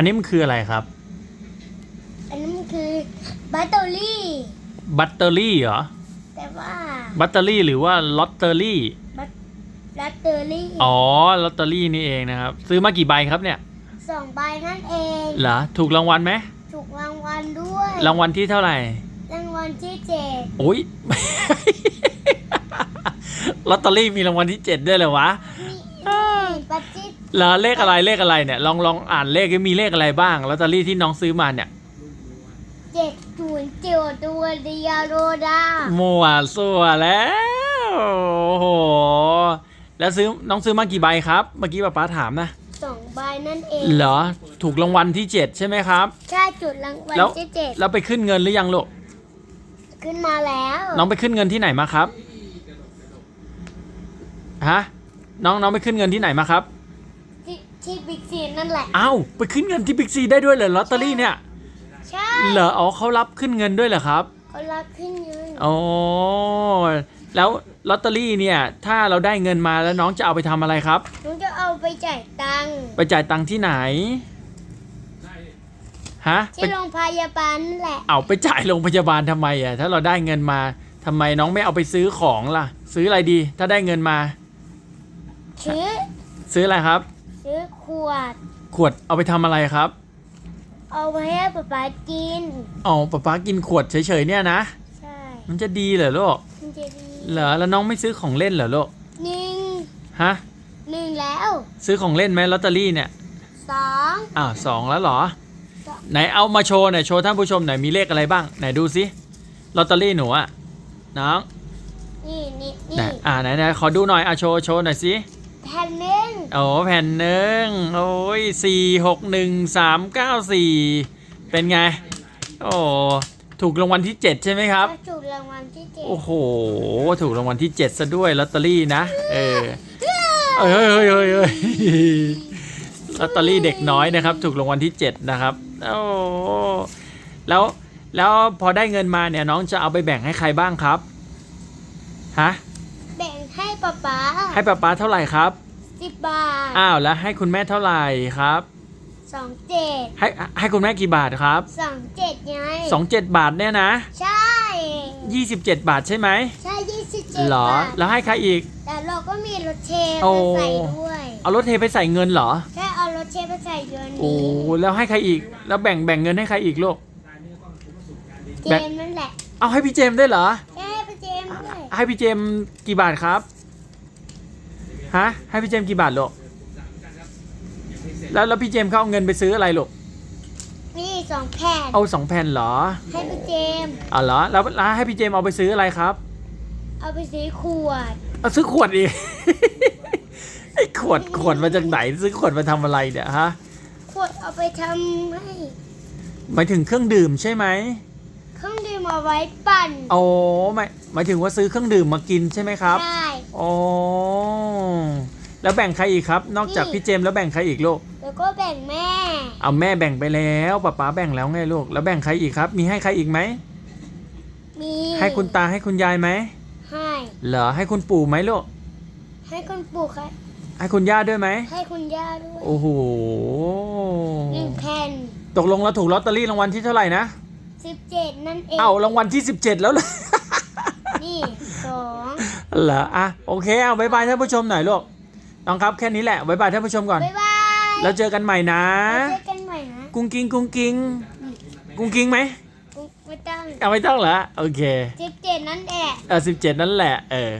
อันนี้มันคืออะไรครับ อันนั้นมันคือบัตเตอรี่บัตเตอรี่เหรอ แต่ว่าบัตเตอรี่หรือว่าลอตเตอรี่บัตเตอรี่อ๋อลอตเตอรี่นี่เองนะครับ ซื้อมากี่ใบครับเนี่ยสองใบนั่นเองเหรอถูกรางวัลไหมถูกรางวัลด้วยรางวัลที่เท่าไหร่รางวัลที่เจ็ดโอ้ย ลอตเตอรี่มีรางวัลที่เจ็ดด้วยเหรอวะมีมีปัจจิต แล้วเลขอะไรเลขอะไรเนี่ยลองลองอ่านเลขดิมีเลขอะไรบ้างลอตเตอรี่ที่น้องซื้อมาเนี่ยเจ็ดศูนย์เจ็ดตัวเดียวโรดามัวสัวแล้วโอ้โหแล้วซื้อน้องซื้อมากี่ใบครับ เมื่อกี้ป้าป๊าถามนะสองใบนั่นเองเหรอถูกรางวัลที่เจ็ดใช่ไหมครับ ใช่จุดรางวัลแล้วที่เจ็ดแล้วไปขึ้นเงินหรือยังลูกขึ้นมาแล้ว น้องไปขึ้นเงินที่ไหนมาครับฮะน้องน้องไปขึ้นเงินที่ไหนมาครับ ที่ที่บิ๊กซีนั่นแหละ อ้าวไปขึ้นเงินที่บิ๊กซีได้ด้วยเหรอลอตเตอรี่เนี่ยใช่เหรออ๋อเขารับขึ้นเงินด้วยเหรอครับเขารับขึ้นเงินอ๋อแล้วลอตเตอรี่เนี่ย ถ้าเราได้เงินมาแล้วน้องจะเอาไปทำอะไรครับหนูจะเอาไปจ่ายตังค์ไปจ่ายตังค์ที่ไหนฮะไปที่โรงพยาบาลนั่นแหละ เอาไปจ่ายโรงพยาบาลทำไมอะถ้าเราได้เงินมาทำไมน้องไม่เอาไปซื้อของล่ะ ซื้ออะไรดี ถ้าได้เงินมา ซื้อซื้ออะไรครับ ซื้อขวด ขวดเอาไปทำอะไรครับ เอาไว้ให้ป๊าป๊ากินอ๋อป๊าป๊ากินขวดเฉยๆเนี่ยนะ ใช่มันจะดีเหรอลูก มันจะดีเหรอ แล้วน้องไม่ซื้อของเล่นเหรอลูก หนึ่งฮะ หนึ่งแล้วซื้อของเล่นไหมลอตเตอรี่เนี่ย สองอ้าวสองแล้วเหรอสองไหนเอามาโชว์หน่อยโชว์ท่านผู้ชมหน่อยมีเลขอะไรบ้าง ไหนดูสิลอตเตอรี่หนูอะน้องนี่นี่ไหนนี่อ่าไหนไหนขอดูหน่อยอะโชว์โชว์หน่อยสิ แผ่นหนึ่งโอ้แผ่นหนึ่งโอ้ยสี่หกหนึ่งสามเก้าสี่เป็นไง โอ้ถูกรางวัลที่เจ็ดใช่ไหมครับก็จุดรางวัลที่เจ็ดโอ้โห ถูกรางวัลที่เจ็ดซะด้วยลอตเตอรี่นะ เออเอ้ยเฮ้ยเฮ้ยเฮ้ยลอตเตอรี่เด็กน้อยนะครับ ถูกรางวัลที่เจ็ดนะครับโอ้แล้วแล้วพอได้เงินมาเนี่ยน้องจะเอาไปแบ่งให้ใครบ้างครับฮะ แบ่งให้ป๊าป๊า ให้ป้าป๊าเท่าไหร่ครับสิบบาทอ้าวแล้วให้คุณแม่เท่าไหร่ครับ สองเจ็ดให้ให้คุณแม่กี่บาทครับสองเจ็ดไงสองเจ็ดบาทเนี่ยนะใช่ยี่สิบเจ็ดบาทใช่ไหมใช่ยี่สิบเจ็ดเหรอ บาทแล้วให้ใครอีก แต่เราก็มีรถเชฟโอ้ มาใส่ด้วยเอารถเทไปใส่เงินเหรอ แค่เอารถเชฟมาใส่เดือนโอ้นี้แล้วให้ใครอีก แล้วแบ่งแบ่งเงินให้ใครอีกลูก เจมส์นั่นแหละเอาให้พี่เจมส์ได้วยเหรอ แค่ให้ไปเจมส์ด้วยให้พี่เจมส์กี่บาทครับ ฮะให้พี่เจมส์กี่บาทลูกแล้วแล้วพี่เจมส์เขาเอาเงินไปซื้ออะไรลูกนี่สองแผ่นเอาสองแผ่นเหรอให้ไปเจมส์อ๋อเหรอแล้วแล้วให้พี่เจมส์เอาไปซื้ออะไรครับ เอาไปซื้อขวดเอาซื้อขวดอีก ไอ้ขวดขวดมาจากไหน ซื้อขวดมาทำอะไรเนี่ยฮะขวดเอาไปทำให้หมายถึงเครื่องดื่มใช่ไหมเครื่องดื่มเอาไว้ปั่นโอ้หมายหมายถึงว่าซื้อเครื่องดื่มมากินใช่ไหมครับ ใช่โอ้ แล้วแบ่งใครอีกครับ นอกจากนี่พี่เจมส์แล้วแบ่งใครอีกลูก แล้วก็แบ่งแม่ เอาแม่แบ่งไปแล้วป๊าป๊าแบ่งแล้วไงลูก แล้วแบ่งใครอีกครับ มีให้ใครอีกไหม มีให้คุณตาให้คุณยายไหม ให้เหรอให้คุณปู่ไหมลูก ให้คุณปู่ค่ะให้คุณย่าด้วยไหม ให้คุณย่าด้วยโอ้โหหนึ่งแผ่นตกลงเราถูกลอตเตอรี่รางวัลที่เท่าไหร่นะ สิบเจ็ดนั่นเอง เอารางวัลที่ 17 แล้วเลย นี่สองเหรออะโอเคเอาบายบายท่านผู้ชมหน่อยลูก น้องครับแค่นี้แหละบายบายท่านผู้ชมก่อน บ๊ายบายแล้วเจอกันใหม่นะ เจอกันใหม่นะกุ้งกิ้งกุ้งกิ้งกุ้งกิ้งไหมไม่ต้องเอาไม่ต้องเหรอโอเค สิบเจ็ดนั่นแหละ เออสิบเจ็ดนั่นแหละ เออ